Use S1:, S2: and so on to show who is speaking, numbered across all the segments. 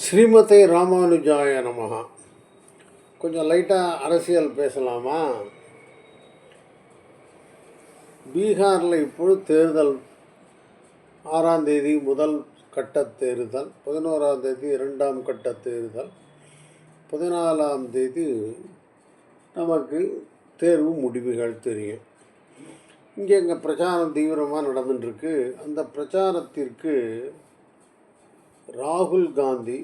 S1: ஸ்ரீமதை ராமானுஜாய நமகா கொஞ்சம் லைட்டாக அரசியல் பேசலாமா? பீகாரில் இப்பொழுது தேர்தல் ஆறாம் தேதி முதல் கட்ட தேர்தல் பதினோராம் தேதி இரண்டாம் கட்ட தேர்தல் பதினாலாம் தேதி நமக்கு தேர்வு முடிவுகள் தெரியும். இங்கே இங்கே பிரச்சாரம் தீவிரமாக நடந்துட்டுருக்கு அந்த பிரச்சாரத்திற்கு ராகுல் காந்தி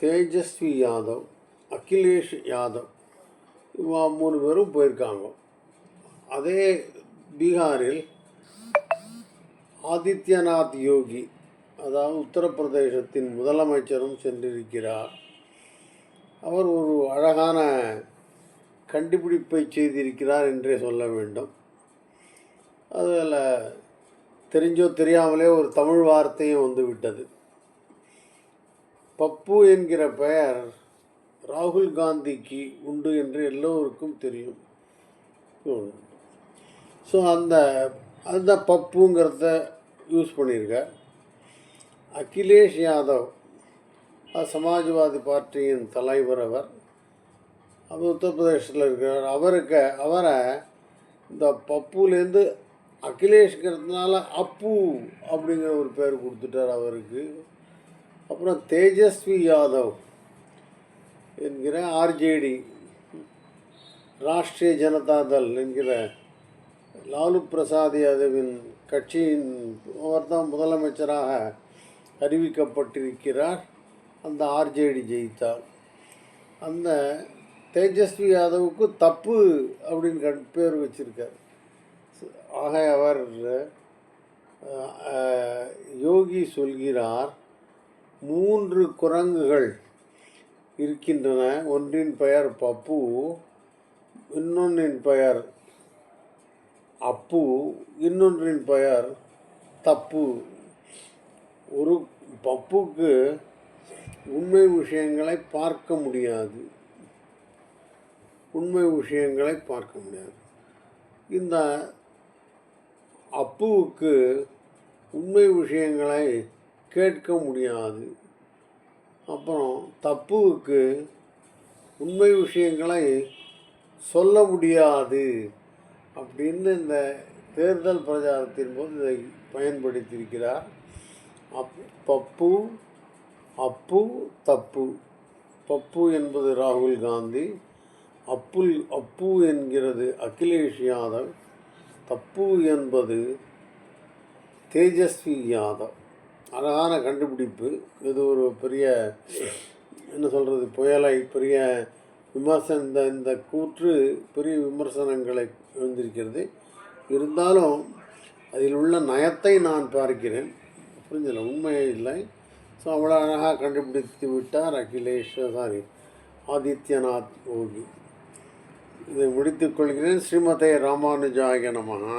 S1: தேஜஸ்வி யாதவ் அகிலேஷ் யாதவ் இவா மூணு பேரும் போயிருக்காங்க. அதே பீகாரில் ஆதித்யநாத் யோகி அதாவது உத்தரப்பிரதேசத்தின் முதலமைச்சரும் சென்றிருக்கிறார். அவர் ஒரு அழகான கண்டுபிடிப்பை செய்திருக்கிறார் என்றே சொல்ல வேண்டும். அதில் தெரிஞ்சோ தெரியாமலே ஒரு தமிழ் வார்த்தையும் வந்து விட்டது. பப்பு என்கிற பெயர் ராகுல் காந்திக்கு உண்டு என்று எல்லோருக்கும் தெரியும். ஸோ அந்த அந்த பப்புங்கிறத யூஸ் பண்ணியிருக்க அகிலேஷ் யாதவ் சமாஜ்வாதி பார்ட்டியின் தலைவர் அவர். அவர் உத்தரப்பிரதேசத்தில் இருக்கிறார். அவருக்கு அவரை இந்த பப்புலேருந்து அகிலேஷ்ங்கிறதுனால அப்பு அப்படிங்கிற ஒரு பேர் கொடுத்துட்டார் அவருக்கு. அப்புறம் தேஜஸ்வி யாதவ் என்கிற ஆர்ஜேடி ராஷ்ட்ரிய ஜனதா தள் என்கிற லாலு பிரசாத் யாதவின் கட்சியின் அவர் தான் முதலமைச்சராக அறிவிக்கப்பட்டிருக்கிறார். அந்த ஆர்ஜேடி ஜெயித்தார். அந்த தேஜஸ்வி யாதவுக்கு தப்பு அப்படின்னு கண் பேர் வச்சிருக்கார். ஆக அவர் யோகி சொல்கிறார் மூன்று குரங்குகள் இருக்கின்றன. ஒன்றின் பெயர் பப்பு இன்னொன்றின் பெயர் அப்பு இன்னொன்றின் பெயர் தப்பு. ஒரு பப்புக்கு உண்மை விஷயங்களை பார்க்க முடியாது. உண்மை விஷயங்களை பார்க்க முடியாது. இந்த அப்புவுக்கு உண்மை விஷயங்களை கேட்க முடியாது. அப்புறம் தப்புவுக்கு உண்மை விஷயங்களை சொல்ல முடியாது அப்படின்னு இந்த தேர்தல் பிரச்சாரத்தின் போது இதை பயன்படுத்தியிருக்கிறார். அப் பப்பு அப்பு தப்பு. பப்பு என்பது ராகுல் காந்தி அப்புல் அப்பு என்கிறது அகிலேஷ் யாதவ். தப்பு என்பது தேஜஸ்வி யாதவ். அழகான கண்டுபிடிப்பு. இது ஒரு பெரிய என்ன சொல்கிறது புயலை பெரிய விமர்சன இந்த இந்த கூற்று பெரிய விமர்சனங்களை வந்திருக்கிறது. இருந்தாலும் அதில் உள்ள நயத்தை நான் பார்க்கிறேன். புரிஞ்சல உண்மையே இல்லை. ஸோ அவ்வளோ அழகாக கண்டுபிடித்து விட்டார் அகிலேஷ் சாரி ஆதித்யநாத் யோகி. இதை முடித்துக் கொள்கிறேன். ஸ்ரீமதே ராமானுஜாய நமகா